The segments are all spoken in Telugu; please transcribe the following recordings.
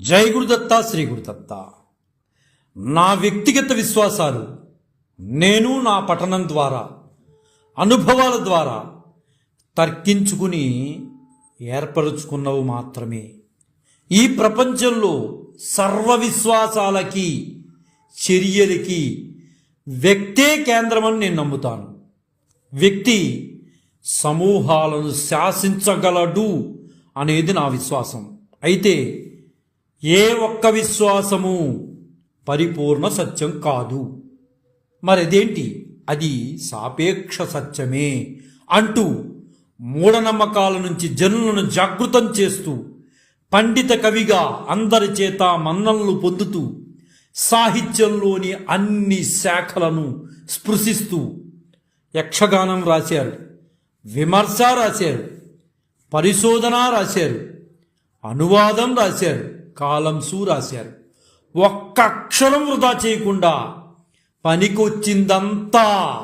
జై గురుదత్త శ్రీ గురుదత్త నా వ్యక్తిగత విశ్వాసాలు నేను నా పఠనం ద్వారా అనుభవాల ద్వారా తర్కించుకుని ఏర్పరుచుకున్నవి మాత్రమే. ఈ ప్రపంచంలో సర్వ విశ్వాసాలకి చర్యలకి వ్యక్తే కేంద్రమని నేను నమ్ముతాను. వ్యక్తి సమూహాలను శాసించగలడు అనేది నా విశ్వాసం. అయితే ఏ ఒక్క విశ్వాసము పరిపూర్ణ సత్యం కాదు. మరదేంటి? అది సాపేక్ష సత్యమే అంటూ మూఢనమ్మకాల నుంచి జనులను జాగృతం చేస్తూ పండిత కవిగా అందరి చేత మన్ననలు పొందుతూ సాహిత్యంలోని అన్ని శాఖలను స్పృశిస్తూ యక్షగానం రాశారు విమర్శ రాశారు పరిశోధన రాశారు అనువాదం రాశారు కాలంసు రాశారు ఒక్క అక్షరం వృధా చేయకుండా పనికొచ్చిందంతా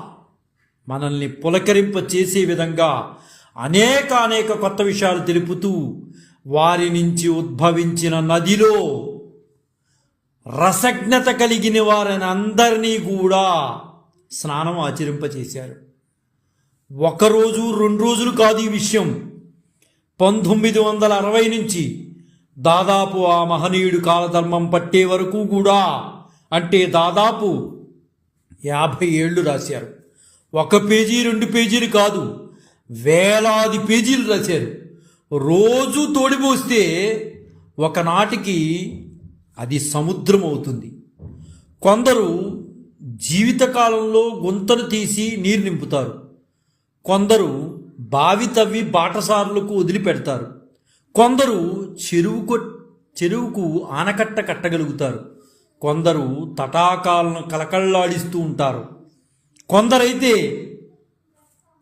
మనల్ని పులకరింప చేసే విధంగా అనేక అనేక కొత్త విషయాలు తెలుపుతూ వారి నుంచి ఉద్భవించిన నదిలో రసజ్ఞత కలిగిన వారిని అందరినీ కూడా స్నానం ఆచరింపచేశారు. ఒకరోజు రెండు రోజులు కాదు ఈ విషయం. పంతొమ్మిది వందల అరవై నుంచి దాదాపు ఆ మహనీయుడు కాలధర్మం పట్టే వరకు కూడా అంటే దాదాపు యాభై ఏళ్ళు రాశారు. ఒక పేజీ రెండు పేజీలు కాదు వేలాది పేజీలు రాశారు. రోజు తోడిపోస్తే ఒకనాటికి అది సముద్రం అవుతుంది. కొందరు జీవితకాలంలో గుంతలు తీసి నీరు నింపుతారు. కొందరు బావి తవ్వి బాటసారులకు వదిలిపెడతారు. కొందరు చెరువు చెరువుకు ఆనకట్ట కట్టగలుగుతారు. కొందరు తటాకాలను కలకళ్ళాడిస్తూ ఉంటారు. కొందరైతే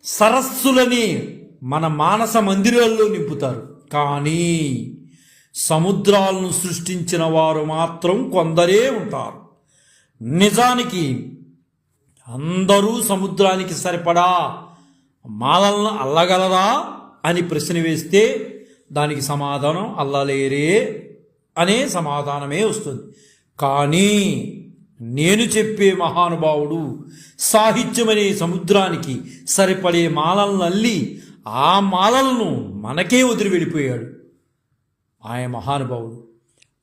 సరస్సులని మన మానస మందిరాల్లో నింపుతారు. కానీ సముద్రాలను సృష్టించిన వారు మాత్రం కొందరే ఉంటారు. నిజానికి అందరూ సముద్రానికి సరిపడా మాలలను అల్లగలరా అని ప్రశ్న వేస్తే దానికి సమాధానం అల్లలేరే అనే సమాధానమే వస్తుంది. కానీ నేను చెప్పే మహానుభావుడు సాహిత్యమనే సముద్రానికి సరిపడే మాలలను అల్లి ఆ మాలలను మనకే వదిలి వెళ్ళిపోయాడు. ఆయన మహానుభావుడు.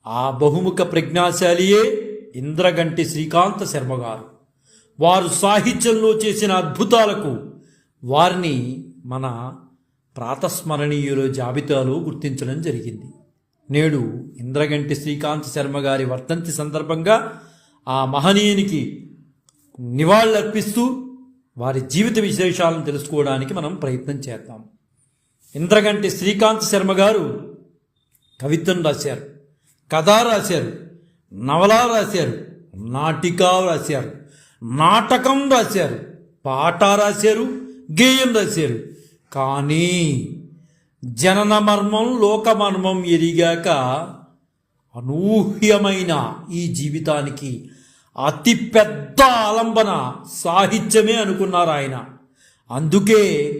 ఆ బహుముఖ ప్రజ్ఞాశాలియే ఇంద్రగంటి శ్రీకాంత శర్మ గారు. వారు సాహిత్యంలో చేసిన అద్భుతాలకు వారిని మన ప్రాతస్మరణీయుల జాబితాలో గుర్తించడం జరిగింది. నేడు ఇంద్రగంటి శ్రీకాంత్ శర్మ గారి వర్ధంతి సందర్భంగా ఆ మహనీయునికి నివాళులర్పిస్తూ వారి జీవిత విశేషాలను తెలుసుకోవడానికి మనం ప్రయత్నం చేద్దాం. ఇంద్రగంటి శ్రీకాంత్ శర్మ గారు కవిత్వం రాశారు కథ రాశారు నవల రాశారు నాటిక రాశారు నాటకం రాశారు పాట రాశారు గేయం రాశారు కానీ జనన మర్మం లోకమర్మం ఎరిగాక అనూహ్యమైన ఈ జీవితానికి అతి పెద్ద ఆలంబన సాహిత్యమే అనుకున్నారు ఆయన. అందుకే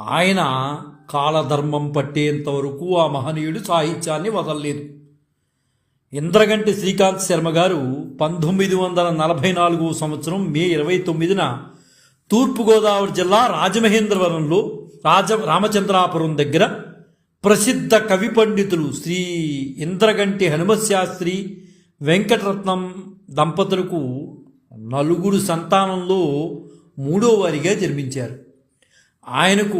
ఆయన కాలధర్మం పట్టేంత వరకు ఆ మహనీయుడు సాహిత్యాన్ని వదలలేదు. ఇంద్రగంటి శ్రీకాంత్ శర్మ గారు పంతొమ్మిది వందల నలభై నాలుగు సంవత్సరం మే ఇరవై తొమ్మిదిన తూర్పుగోదావరి జిల్లా రాజమహేంద్రవరంలో రాజ రామచంద్రాపురం దగ్గర ప్రసిద్ధ కవి పండితులు శ్రీ ఇంద్రగంటి హనుమశాస్త్రి వెంకటరత్నం దంపతులకు నలుగురు సంతానంలో మూడో వారిగా జన్మించారు. ఆయనకు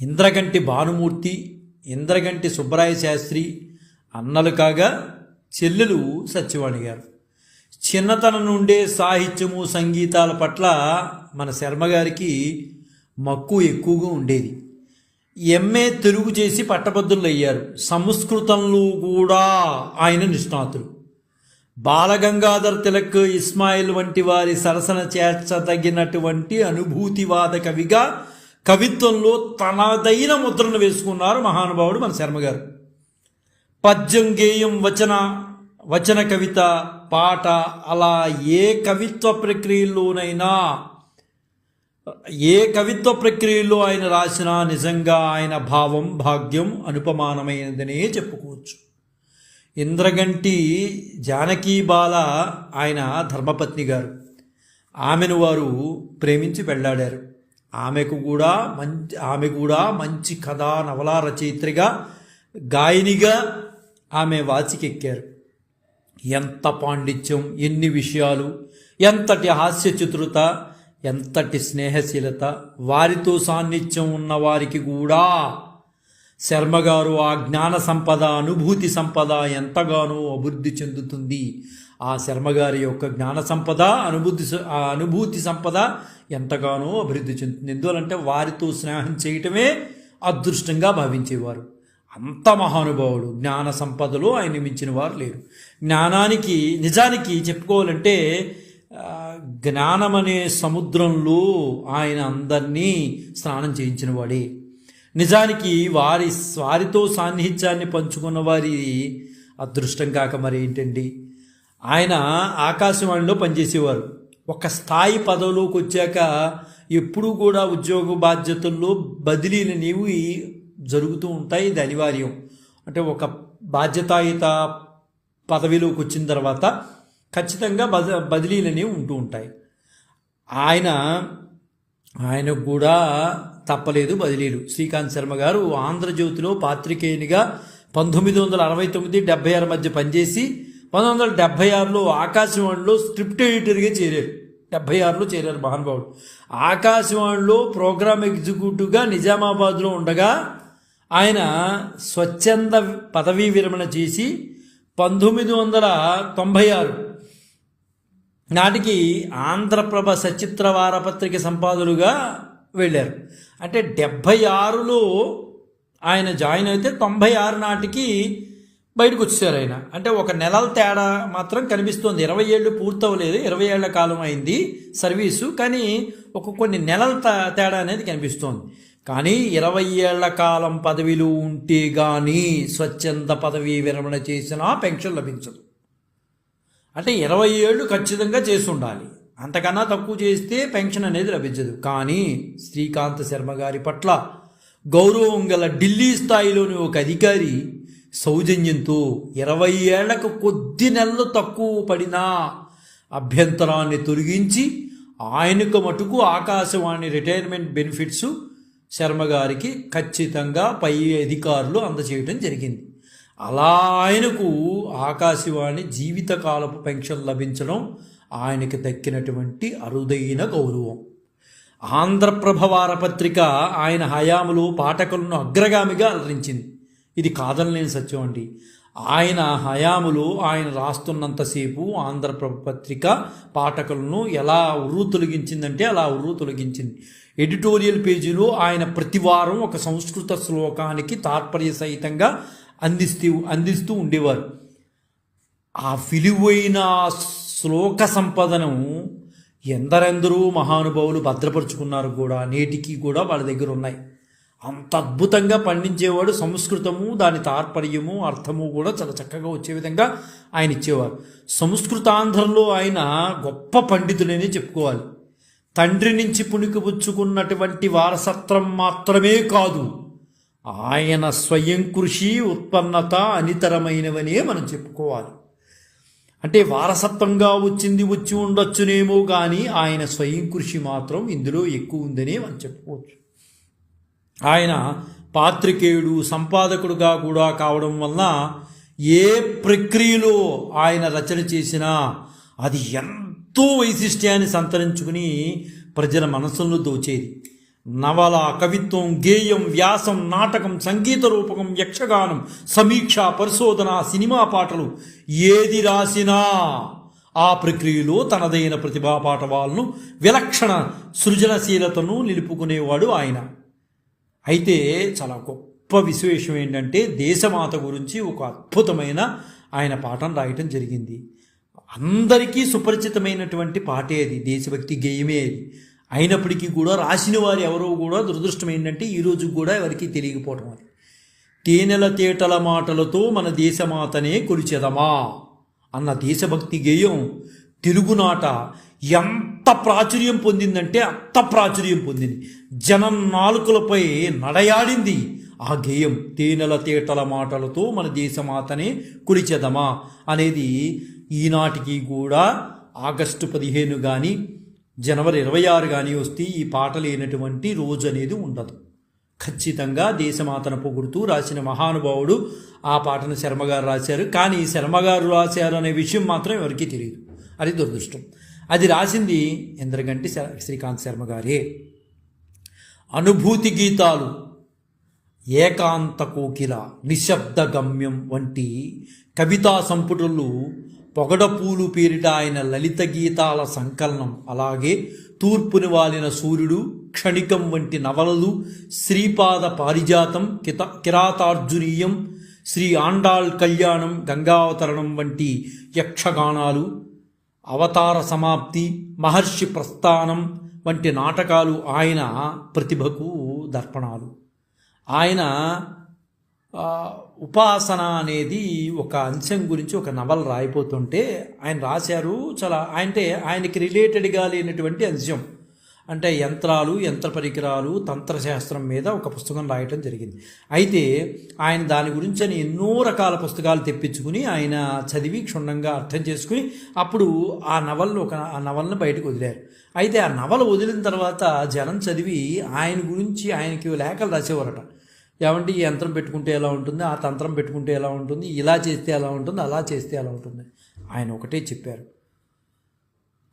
ఇంద్రగంటి భానుమూర్తి ఇంద్రగంటి సుబ్బరాయ శాస్త్రి అన్నలు కాగా చెల్లెలు సత్యవాణి గారు. చిన్నతనం నుండే సాహిత్యము సంగీతాల పట్ల మన శర్మ గారికి మక్కువ ఎక్కువగా ఉండేది. ఎంఏ తెలుగు చేసి పట్టభద్రులు అయ్యారు సంస్కృతంలో కూడా ఆయన నిష్ణాతులు. బాలగంగాధర్ తిలక్ ఇస్మాయిల్ వంటి వారి సరసన చేర్చదగినటువంటి అనుభూతివాద కవిగా కవిత్వంలో తనదైన ముద్రను వేసుకున్నారు మహానుభావుడు మన శర్మ గారు పద్యం గేయం వచన వచన కవిత పాట అలా ఏ కవిత్వ ప్రక్రియలోనైనా ఏ కవిత్వ ప్రక్రియలో ఆయన రాసినా నిజంగా ఆయన భావం భాగ్యం అనుపమానమైనదనే చెప్పుకోవచ్చు. ఇంద్రగంటి జానకీ బాల ఆయన ధర్మపత్ని గారు. ఆమెను వారు ప్రేమించి పెళ్ళాడారు ఆమెకు కూడా మంచి ఆమె కూడా మంచి కథా నవలా రచయిత్రిగా గాయనిగా ఆమె వాచికెక్కారు. ఎంత పాండిత్యం ఎన్ని విషయాలు ఎంతటి హాస్య చతురత ఎంతటి స్నేహశీలత వారితో సాన్నిధ్యం ఉన్న వారికి కూడా. శర్మగారు ఆ జ్ఞాన సంపద అనుభూతి సంపద ఎంతగానో అభివృద్ధి చెందుతుంది. ఆ శర్మగారి యొక్క జ్ఞాన సంపద అనుభూతి అనుభూతి సంపద ఎంతగానో అభివృద్ధి చెందుతుంది. ఎందువలంటే వారితో స్నేహం చేయటమే అదృష్టంగా భావించేవారు. అంత మహానుభావుడు జ్ఞాన సంపదలో ఆయన మించిన వారు లేరు. జ్ఞానానికి నిజానికి చెప్పుకోవాలంటే జ్ఞానమనే జ్ఞానం అనే సముద్రంలో ఆయన అందరినీ స్నానం చేయించిన వాడే నిజానికి వారి వారితో సాన్నిహిత్యాన్ని పంచుకున్న వారి అదృష్టం కాక మరి ఏంటండి ఆయన ఆకాశవాణిలో పనిచేసేవారు. ఒక స్థాయి పదవిలోకి వచ్చాక ఎప్పుడూ కూడా ఉద్యోగ బాధ్యతల్లో బదిలీలు అనేవి జరుగుతూ ఉంటాయి. ఇది అనివార్యం. అంటే ఒక బాధ్యతాయుత పదవిలోకి వచ్చిన తర్వాత ఖచ్చితంగా బద బదిలీలు ఉంటూ ఉంటాయి. ఆయన ఆయనకు కూడా తప్పలేదు బదిలీలు. శ్రీకాంత్ శర్మ గారు ఆంధ్రజ్యోతిలో పాత్రికేయునిగా పంతొమ్మిది వందల అరవై తొమ్మిది డెబ్బై ఆరు మధ్య పనిచేసి పంతొమ్మిది వందల డెబ్బై ఆరులో ఆకాశవాణిలో స్క్రిప్ట్ ఎడిటర్గా చేరారు. డెబ్బై ఆరులో చేరారు మహానుభావుడు. ఆకాశవాణిలో ప్రోగ్రామ్ ఎగ్జిక్యూటివ్గా నిజామాబాద్లో ఉండగా ఆయన స్వచ్ఛంద పదవీ విరమణ చేసి పంతొమ్మిది వందల తొంభై ఆరు నాటికి ఆంధ్రప్రభ సచిత్ర వారపత్రిక సంపాదకులుగా వెళ్ళారు. అంటే డెబ్భై ఆరులో ఆయన జాయిన్ అయితే తొంభై ఆరు నాటికి బయటకు వచ్చారు ఆయన. అంటే ఒక నెలల తేడా మాత్రం కనిపిస్తోంది. ఇరవై ఏళ్ళు పూర్తవలేదు. ఇరవై ఏళ్ళ కాలం అయింది సర్వీసు. కానీ ఒక కొన్ని నెలల తేడా అనేది కనిపిస్తోంది. కానీ ఇరవై ఏళ్ళ కాలం పదవిలో ఉంటే కానీ స్వచ్ఛంద పదవీ విరమణ చేసినా పెన్షన్ లభించదు. అంటే ఇరవై ఏళ్ళు ఖచ్చితంగా చేసి ఉండాలి అంతకన్నా తక్కువ చేస్తే పెన్షన్ అనేది లభించదు. కానీ శ్రీకాంత్ శర్మ గారి పట్ల గౌరవం గల ఢిల్లీ స్థాయిలోని ఒక అధికారి సౌజన్యంతో ఇరవై ఏళ్ళకు కొద్ది నెలలు తక్కువ పడినా అభ్యంతరాన్ని తొలగించి ఆయనకు మటుకు ఆకాశవాణి రిటైర్మెంట్ బెనిఫిట్స్ శర్మ గారికి ఖచ్చితంగా పై అధికారులు అందచేయడం జరిగింది. అలా ఆయనకు ఆకాశవాణి జీవితకాలపు పెన్షన్ లభించడం ఆయనకి దక్కినటువంటి అరుదైన గౌరవం. ఆంధ్రప్రభ వారపత్రిక ఆయన హయాములో పాఠకులను అగ్రగామిగా అలరించింది. ఇది కాదనలేని సత్యం అండి. ఆయన హయాములో ఆయన రాస్తున్నంతసేపు ఆంధ్రప్రభ పత్రిక పాఠకులను ఎలా ఉర్రు తొలగించిందంటే అలా ఉర్రు తొలగించింది. ఎడిటోరియల్ పేజీలో ఆయన ప్రతివారం ఒక సంస్కృత శ్లోకానికి తాత్పర్య సహితంగా అందిస్తూ అందిస్తూ ఉండేవారు. ఆ విలువైన శ్లోక సంపదను ఎందరెందరూ మహానుభావులు భద్రపరుచుకున్నారు కూడా నేటికి కూడా వాళ్ళ దగ్గర ఉన్నాయి. అంత అద్భుతంగా పండించేవాడు సంస్కృతము దాని తాత్పర్యము అర్థము కూడా చాలా చక్కగా వచ్చే విధంగా ఆయన ఇచ్చేవారు. సంస్కృతాంధ్రంలో ఆయన గొప్ప పండితుడనే చెప్పుకోవాలి. తండ్రి నుంచి పుణికిపుచ్చుకున్నటువంటి వారసత్వం మాత్రమే కాదు. ఆయన స్వయం కృషి ఉత్పన్నత అనితరమైనవనే మనం చెప్పుకోవాలి. అంటే వారసత్వంగా వచ్చింది వచ్చి ఉండొచ్చునేమో కానీ ఆయన స్వయం కృషి మాత్రం ఇందులో ఎక్కువ ఉందనే మనం చెప్పుకోవచ్చు. ఆయన పాత్రికేయుడు సంపాదకుడుగా కూడా కావడం వలన ఏ ప్రక్రియలో ఆయన రచన చేసినా అది ఎంతో వైశిష్ట్యాన్ని సంతరించుకుని ప్రజల మనసులను దోచేది. నవల కవిత్వం గేయం వ్యాసం నాటకం సంగీత రూపకం యక్షగానం సమీక్ష పరిశోధన సినిమా పాటలు ఏది రాసినా ఆ ప్రక్రియలో తనదైన ప్రతిభా పాఠవాలను విలక్షణ సృజనశీలతను నిలుపుకునేవాడు ఆయన. అయితే చాలా గొప్ప విశేషం ఏంటంటే దేశమాత గురించి ఒక అద్భుతమైన ఆయన పాఠం రాయటం జరిగింది. అందరికీ సుపరిచితమైనటువంటి పాటే అది. దేశభక్తి గేయమే అది. అయినప్పటికీ కూడా రాసిన వారు ఎవరో కూడా దురదృష్టం ఏంటంటే ఈ రోజు కూడా ఎవరికి తెలియకపోవటం అది. తేనెల తేటల మాటలతో మన దేశమాతనే కొలిచెదమా అన్న దేశభక్తి గేయం తెలుగునాట ఎంత ప్రాచుర్యం పొందిందంటే అంత ప్రాచుర్యం పొందింది. జనం నాలుకలపై నడయాడింది ఆ గేయం తేనెల తేటల మాటలతో మన దేశమాతనే కొలిచెదమా అనేది ఈనాటికి కూడా ఆగస్టు పదిహేను కానీ జనవరి ఇరవై ఆరు కానీ వస్తే ఈ పాట లేనటువంటి రోజు అనేది ఉండదు. ఖచ్చితంగా దేశమాతను పొగుడుతూ రాసిన మహానుభావుడు ఆ పాటను శర్మగారు రాశారు. కానీ శర్మగారు రాశారు అనే విషయం మాత్రం ఎవరికీ తెలియదు. అది దురదృష్టం. అది రాసింది ఇంద్రగంటి శ- శ్రీకాంత్ శర్మ గారే. అనుభూతి గీతాలు ఏకాంత కోకిల నిశ్శబ్ద గమ్యం వంటి కవితా సంపుటులు పొగడపూలు పేరిట ఆయన లలిత గీతాల సంకలనం. అలాగే తూర్పుని వాలిన సూర్యుడు క్షణికం వంటి నవలలు శ్రీపాద పారిజాతం కిత కిరాతార్జునీయం శ్రీ ఆండాళ్ కళ్యాణం గంగావతరణం వంటి యక్షగానాలు అవతార సమాప్తి మహర్షి ప్రస్థానం వంటి నాటకాలు ఆయన ప్రతిభకు దర్పణాలు. ఆయన ఉపాసన అనేది ఒక అంశం గురించి ఒక నవల రాయిపోతుంటే ఆయన రాశారు. చాలా అంటే ఆయనకి రిలేటెడ్గా లేనటువంటి అంశం. అంటే యంత్రాలు యంత్ర పరికరాలు తంత్రశాస్త్రం మీద ఒక పుస్తకం రాయటం జరిగింది. అయితే ఆయన దాని గురించి అని ఎన్నో రకాల పుస్తకాలు తెప్పించుకుని ఆయన చదివి క్షుణ్ణంగా అర్థం చేసుకుని అప్పుడు ఆ నవలను ఒక ఆ నవలను బయటకు వదిలారు. అయితే ఆ నవల వదిలిన తర్వాత జనం చదివి ఆయన గురించి ఆయనకి లేఖలు రాసేవారట. ఏమంటే ఈ యంత్రం పెట్టుకుంటే ఎలా ఉంటుంది ఆ తంత్రం పెట్టుకుంటే ఎలా ఉంటుంది ఇలా చేస్తే ఎలా ఉంటుంది అలా చేస్తే ఎలా ఉంటుంది. ఆయన ఒకటే చెప్పారు.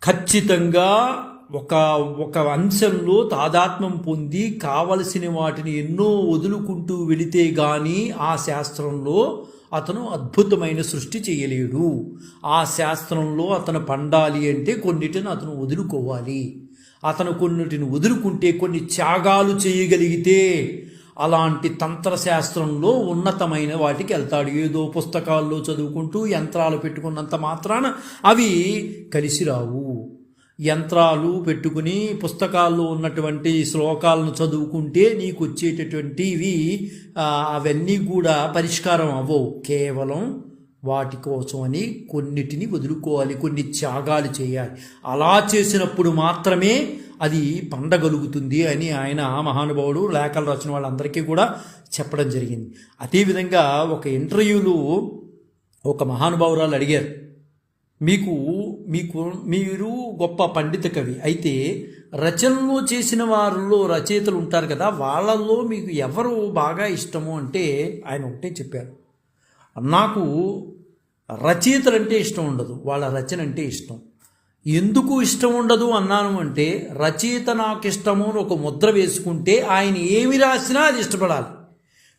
ఖచ్చితంగా ఒక ఒక అంశంలో తాదాత్మ్యం పొంది కావలసిన వాటిని ఎన్నో వదులుకుంటూ వెళితే గాని ఆ శాస్త్రంలో అతను అద్భుతమైన సృష్టి చేయలేడు. ఆ శాస్త్రంలో అతను పండాలి అంటే కొన్నిటిని అతను వదులుకోవాలి. అతను కొన్నిటిని వదులుకుంటే కొన్ని త్యాగాలు చేయగలిగితే అలాంటి తంత్రశాస్త్రంలో ఉన్నతమైన వాటికి వెళ్తాడు. ఏదో పుస్తకాల్లో చదువుకుంటూ యంత్రాలు పెట్టుకున్నంత మాత్రాన అవి కలిసి రావు. యంత్రాలు పెట్టుకుని పుస్తకాల్లో ఉన్నటువంటి శ్లోకాలను చదువుకుంటే నీకు వచ్చేటటువంటివి అవన్నీ కూడా పరిష్కారం అవ్వవు. కేవలం వాటి కోసమని కొన్నిటిని వదులుకోవాలి కొన్ని త్యాగాలు చేయాలి. అలా చేసినప్పుడు మాత్రమే అది పండగలుగుతుంది అని ఆయన మహానుభావుడు లేఖలు రచన వాళ్ళందరికీ కూడా చెప్పడం జరిగింది. అదేవిధంగా ఒక ఇంటర్వ్యూలో ఒక మహానుభావురాలు అడిగారు మీకు మీకు మీరు గొప్ప పండిత కవి అయితే రచనలు చేసిన వారిలో రచయితలు ఉంటారు కదా వాళ్ళల్లో మీకు ఎవరు బాగా ఇష్టము? అంటే ఆయన ఒకటే చెప్పారు నాకు రచయితలు అంటే ఇష్టం ఉండదు వాళ్ళ రచన అంటే ఇష్టం. ఎందుకు ఇష్టం ఉండదు అన్నాను అంటే రచయిత నాకు ఇష్టము అని ఒక ముద్ర వేసుకుంటే ఆయన ఏమి రాసినా అది ఇష్టపడాలి.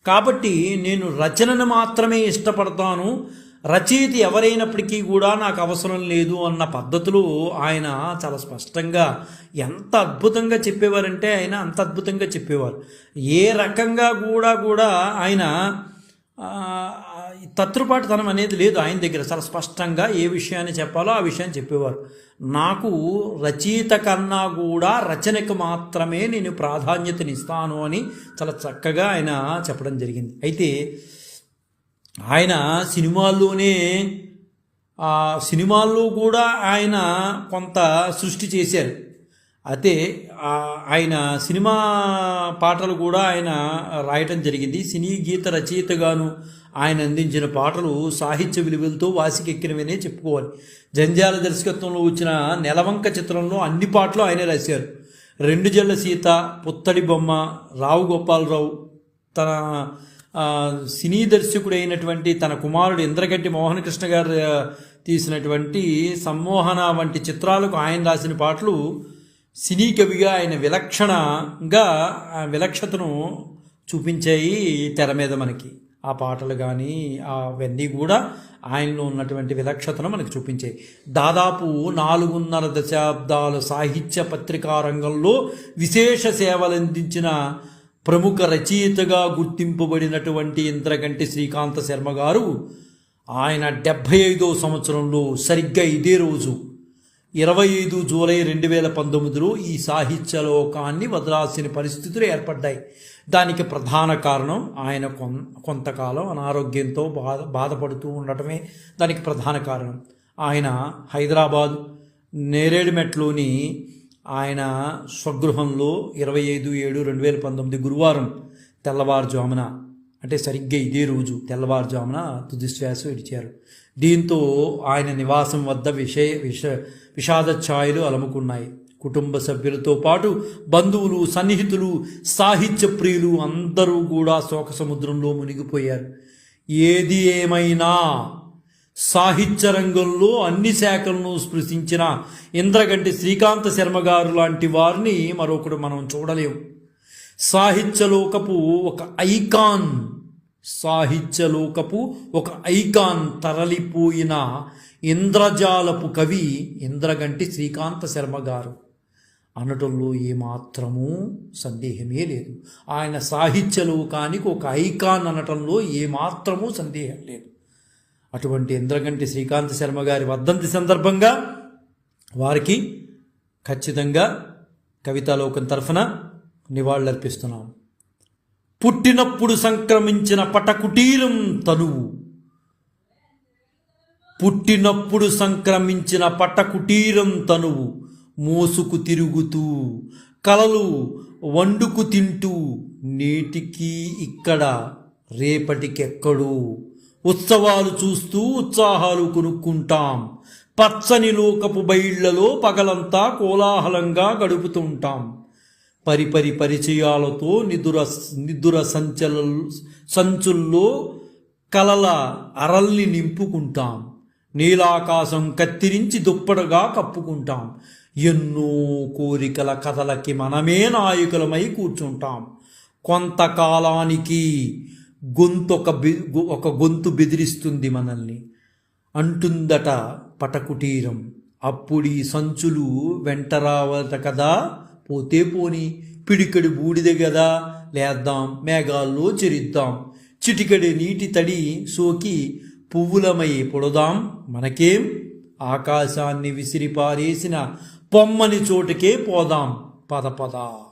కాబట్టి నేను రచనను మాత్రమే ఇష్టపడతాను రచయిత ఎవరైనప్పటికీ కూడా నాకు అవసరం లేదు అన్న పద్ధతిలో ఆయన చాలా స్పష్టంగా ఎంత అద్భుతంగా చెప్పేవారంటే ఆయన అంత అద్భుతంగా చెప్పేవారు. ఏ రకంగా కూడా కూడా ఆయన తత్రుపాటుతనం అనేది లేదు ఆయన దగ్గర. చాలా స్పష్టంగా ఏ విషయాన్ని చెప్పాలో ఆ విషయాన్ని చెప్పేవారు. నాకు రచయిత కన్నా కూడా రచనకు మాత్రమే నేను ప్రాధాన్యతనిస్తాను అని చాలా చక్కగా ఆయన చెప్పడం జరిగింది. అయితే ఆయన సినిమాల్లోనే సినిమాల్లో కూడా ఆయన కొంత సృష్టి చేశారు. అయితే ఆయన సినిమా పాటలు కూడా ఆయన రాయటం జరిగింది. సినీ గీత రచయితగాను ఆయన అందించిన పాటలు సాహిత్య విలువలతో వాసికెక్కినవనే చెప్పుకోవాలి. జంజాల దర్శకత్వంలో వచ్చిన నెలవంక చిత్రంలో అన్ని పాటలు ఆయనే రాశారు. రెండు జళ్ళ సీత పుత్తడి బొమ్మ రావు గోపాలరావు తన సినీ దర్శకుడైనటువంటి తన కుమారుడు ఇంద్రగడ్డి మోహన్ కృష్ణ గారు తీసినటువంటి సమ్మోహన వంటి చిత్రాలకు ఆయన రాసిన పాటలు సినీ కవిగా ఆయన విలక్షణంగా విలక్షతను చూపించాయి తెర మీద మనకి. ఆ పాటలు కానీ అవన్నీ కూడా ఆయనలో ఉన్నటువంటి విలక్షతను మనకు చూపించాయి. దాదాపు నాలుగున్నర దశాబ్దాల సాహిత్య పత్రికా రంగంలో విశేష సేవలందించిన ప్రముఖ రచయితగా గుర్తింపబడినటువంటి ఇంద్రగంటి శ్రీకాంత శర్మ గారు ఆయన డెబ్భై ఐదో సంవత్సరంలో సరిగ్గా ఇదే రోజు ఇరవై ఐదు జూలై రెండు వేల పంతొమ్మిదిలో ఈ సాహిత్య లోకాన్ని వదలాల్సిన పరిస్థితులు ఏర్పడ్డాయి. దానికి ప్రధాన కారణం ఆయన కొన్ కొంతకాలం అనారోగ్యంతో బాధ బాధపడుతూ ఉండటమే దానికి ప్రధాన కారణం. ఆయన హైదరాబాద్ నేరేడుమెట్లోని ఆయన స్వగృహంలో ఇరవై ఐదు ఏడు రెండు వేల పంతొమ్మిది గురువారం తెల్లవారుజామున అంటే సరిగ్గా ఇదే రోజు తెల్లవారుజామున తుదిశ్వాస విడిచారు. దీంతో ఆయన నివాసం వద్ద విషయ విష విషాద ఛాయలు అలముకున్నాయి. కుటుంబ సభ్యులతో పాటు బంధువులు సన్నిహితులు సాహిత్య ప్రియులు అందరూ కూడా శోక సముద్రంలో మునిగిపోయారు. ఏది ఏమైనా సాహిత్య రంగంలో అన్ని శాఖలను స్పృశించిన ఇంద్రగంటి శ్రీకాంత శర్మ గారు లాంటి వారిని మరొకడు మనం చూడలేము సాహిత్యలోకపు ఒక ఐకాన్ సాహిత్యలోకపు ఒక ఐకాన్ తరలిపోయిన ఇంద్రజాలపు కవి ఇంద్రగంటి శ్రీకాంత శర్మ గారు. అనటంలో ఏమాత్రమూ సందేహమే లేదు. ఆయన సాహిత్యలోకానికి ఒక ఐకాన్ అనటంలో ఏమాత్రమూ సందేహం లేదు. అటువంటి ఇంద్రగంటి శ్రీకాంత శర్మ గారి వర్ధంతి సందర్భంగా వారికి ఖచ్చితంగా కవితాలోకం తరఫున నివాళులర్పిస్తున్నాం. పుట్టినప్పుడు సంక్రమించిన పటకుటీరం తనువు. పుట్టినప్పుడు సంక్రమించిన పటకుటీరం తనువు. మోసుకు తిరుగుతూ కలలు వండుకు తింటూ నేటికి ఇక్కడ రేపటికెక్కడో ఉత్సవాలు చూస్తూ ఉత్సాహాలు కొనుక్కుంటాం. పచ్చని లోకపు బయళ్ళలో పగలంతా కోలాహలంగా గడుపుతుంటాం. పరిపరి పరిచయాలతో నిదుర నిదుర సంచల సంచుల్లో కలల అరల్ని నింపుకుంటాం. నీలాకాశం కత్తిరించి దుప్పటగా కప్పుకుంటాం. ఎన్నో కోరికల కథలకి మనమే నాయకులమై కూర్చుంటాం. కొంతకాలానికి గొంతు ఒక ఒక గొంతు బెదిరిస్తుంది మనల్ని. అంటుందట పటకుటీరం అప్పుడు ఈ సంచులు వెంట రావట కదా? పోతే పోని పిడికడి బూడిద కదా లేద్దాం మేఘాల్లో చెరిద్దాం. చిటికడి నీటి తడి సోకి పువ్వులమై పొడదాం. మనకేం? ఆకాశాన్ని విసిరిపారేసిన పొమ్మని చోటుకే పోదాం. పద పద.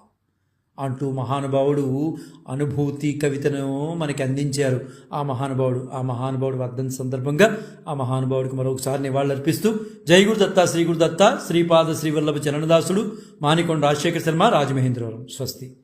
అంటూ మహానుభావుడు అనుభూతి కవితను మనకి అందించారు. ఆ మహానుభావుడు ఆ మహానుభావుడు వర్ధన సందర్భంగా ఆ మహానుభావుడికి మరొకసారి నివాళులర్పిస్తూ జై గురుదత్త శ్రీ గురుదత్త శ్రీపాద శ్రీవల్లభ చరణదాసుడు మానికొండ రాజశేఖర శర్మ రాజమహేంద్రవరం స్వస్తి.